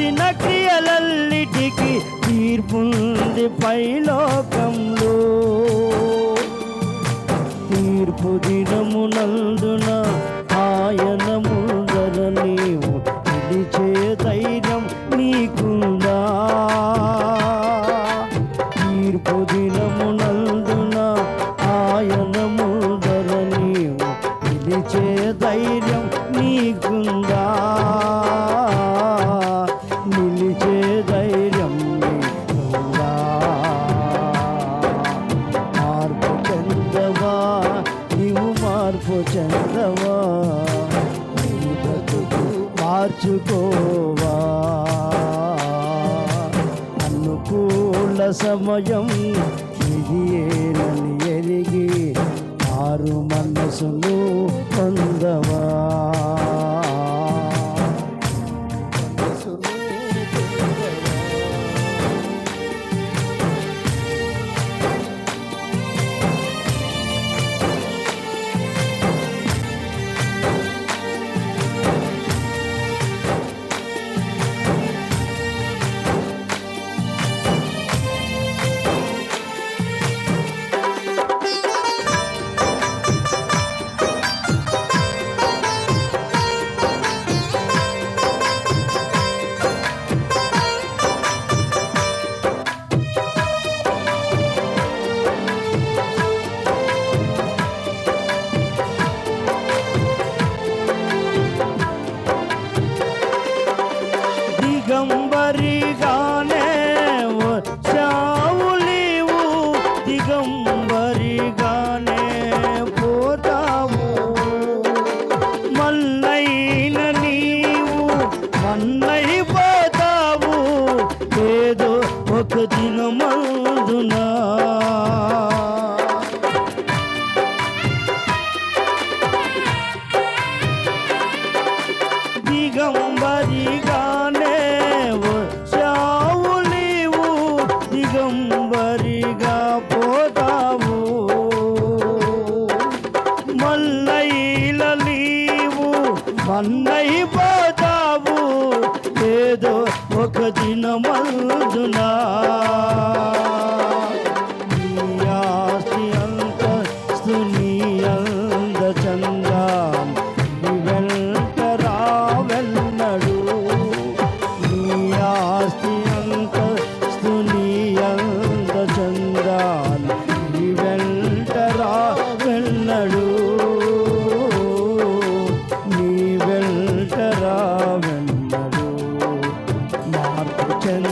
చేసిన క్రియలల్లిటికి తీర్పుంది పైలోకంలో. తీర్పు దినమునందున ఆయన ముందర నీవు నిలిచే ధైర్యం నీకుందా? తీర్పు దినమునందున ఆయన ముందర నీవు నిలిచే ధైర్యం నీకుందా? మార్పు చెందవా? నీ బ్రతుకు మార్చుకోవా? అనుకూల సమయం ఇది ఏనని ఎరిగి ఆరు మనసును పొందవా? దిగంబరిగానే వచ్చావు నీవు దిగంబరిగానే పోతావు. మల్లైన నీవు మన్నైపోతావు ఏదో ఒక దినమందునా మల్లైల మన్నై పోతావు ఏదో ఒక దినమందునా.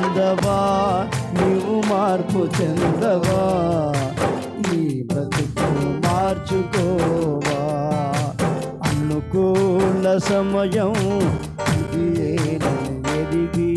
చెందవా నీవు మార్పు చెందవా నీ బ్రతుకు మార్చుకోవా. అనుకూల సమయం ఇది ఎదిగి